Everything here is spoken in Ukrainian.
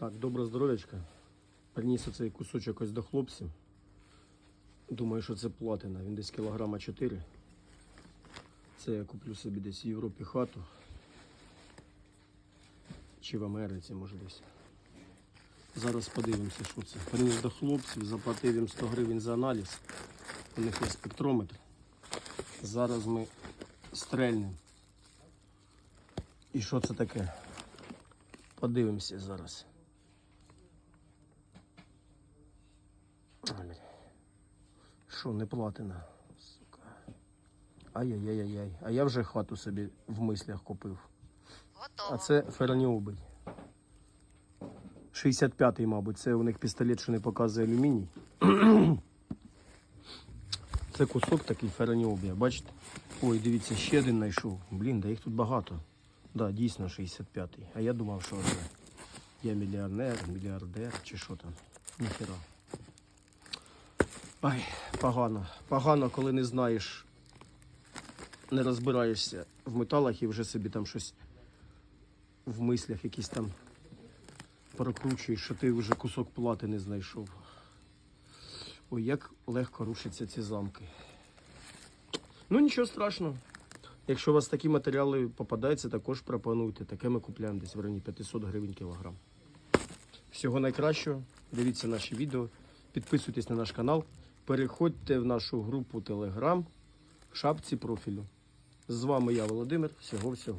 Так, добре здоров'ячка. Приніс оцей кусочок ось до хлопців. Думаю, що це платина. Він десь кілограма 4. Це я куплю собі десь в Європі хату. Чи в Америці, може десь. Зараз подивимося, що це. Приніс до хлопців, заплатив їм 100 гривень за аналіз. У них є спектрометр. Зараз ми стрельнемо. І що це таке? Подивимося зараз. А, бля. Що, не платина? Сука. Ай-яй-яй-яй. А я вже хату собі в мислях купив. Готово. А це ферніобий. 65-й, мабуть, це у них пістолет, що не показує алюміній. Це кусок такий ферніобія, бачите? Ой, дивіться, ще один знайшов. Блін, да їх тут багато. Да, дійсно 65-й. А я думав, що це я мільярдер, мільярдер чи що там. Ніхера. Ай, погано. Погано, коли не знаєш, не розбираєшся в металах і вже собі там щось в мислях якісь там прокручуєш, що ти вже кусок плати не знайшов. Ой, як легко рушаться ці замки. Ну нічого страшного. Якщо у вас такі матеріали попадаються, також пропонуйте. Таке ми купляємо десь в районі 500 гривень кілограм. Всього найкращого. Дивіться наші відео, підписуйтесь на наш канал, переходьте в нашу групу Telegram в шапці профілю. З вами я, Володимир. Всього-всього.